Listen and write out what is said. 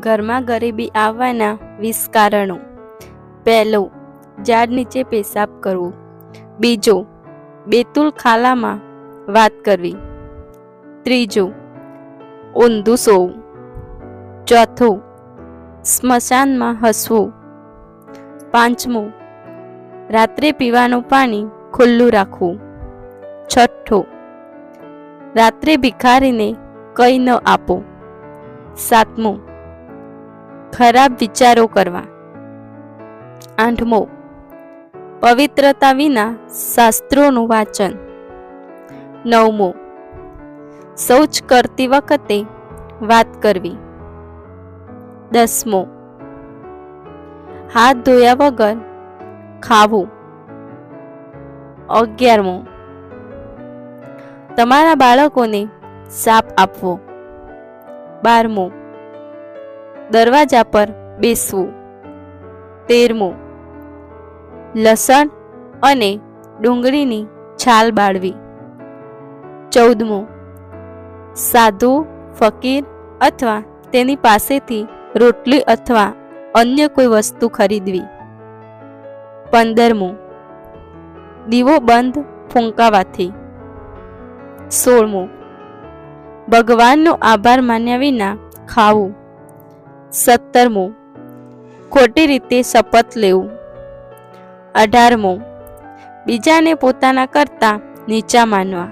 ઘરમાં ગરીબી આવવાના વીસ કારણો. પહેલો, ઝાડ નીચે પેશાબ કરવો. બીજો, બેતુલ ખાલામાં વાત કરવી. ત્રીજો, ઊંધું સોવું. ચોથું, સ્મશાનમાં હસવું. પાંચમું, રાત્રે પીવાનું પાણી ખુલ્લું રાખવું. છઠ્ઠો, રાત્રે ભિખારીને કંઈ ન આપો. સાતમું ખરાબ વિચારો કરવા. આઠમો, પવિત્રતા વિના શાસ્ત્રોનું વાંચન. નવમો, શૌચ કરતી વખતે વાત કરવી. દસમો, હાથ ધોયા વગર ખાવું. અગિયારમો, તમારા બાળકોને સાપ આપવો. બારમો દરવાજા પર બેસવું. તેરમું, લસણ અને ડુંગળીની છાલ બાળવી. ચૌદમું, સાધુ, ફકીર અથવા તેની પાસેથી રોટલી અથવા અન્ય કોઈ વસ્તુ ખરીદવી. પંદરમું, દીવો બંધ ફૂંકાવાથી. સોળમું, ભગવાનનો આભાર માન્યા વિના ખાવું. સત્તરમો. ખોટી રીતે શપથ લેવું. અઢારમો. બીજાને પોતાના કરતાં નીચા માનવા.